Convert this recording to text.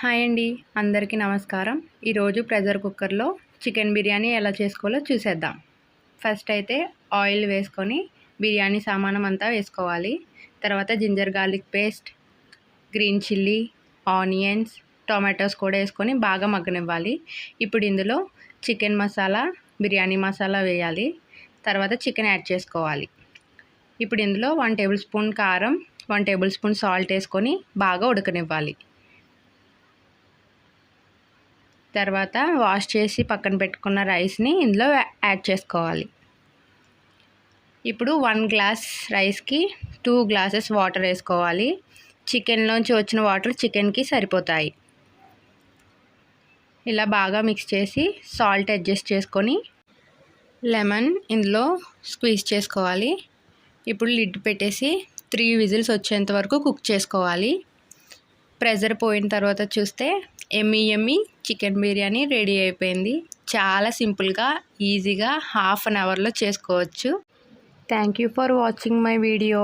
Hi అండి అందరికీ నమస్కారం. ఈరోజు ప్రెషర్ కుక్కర్లో చికెన్ బిర్యానీ ఎలా చేసుకోవాలో చూసేద్దాం. ఫస్ట్ అయితే ఆయిల్ వేసుకొని బిర్యానీ సామానం అంతా వేసుకోవాలి. తర్వాత ginger garlic paste green chilli onions tomatoes కూడా వేసుకొని బాగా మగ్గనివ్వాలి. ఇప్పుడు ఇందులో చికెన్ మసాలా బిర్యానీ మసాలా వేయాలి. తర్వాత చికెన్ యాడ్ చేసుకోవాలి. ఇప్పుడు ఇందులో వన్ టేబుల్ స్పూన్ కారం వన్ టేబుల్ స్పూన్ సాల్ట్ వేసుకొని బాగా ఉడకనివ్వాలి. తర్వాత వాష్ చేసి పక్కన పెట్టుకున్న రైస్ని ఇందులో యాడ్ చేసుకోవాలి. ఇప్పుడు వన్ గ్లాస్ రైస్కి టూ గ్లాసెస్ వాటర్ వేసుకోవాలి. చికెన్లోంచి వచ్చిన వాటర్ చికెన్కి సరిపోతాయి. ఇలా బాగా మిక్స్ చేసి సాల్ట్ అడ్జస్ట్ చేసుకొని లెమన్ ఇందులో స్క్వీజ్ చేసుకోవాలి. ఇప్పుడు లిడ్ పెట్టేసి త్రీ విజిల్స్ వచ్చేంత వరకు కుక్ చేసుకోవాలి. ప్రెజర్ పోయిన తర్వాత చూస్తే ఎమ్మి ఎమ్మి చికెన్ బిర్యానీ రెడీ అయిపోయింది. చాలా సింపుల్గా ఈజీగా హాఫ్ అన్ అవర్లో చేసుకోవచ్చు. Thank you for watching my video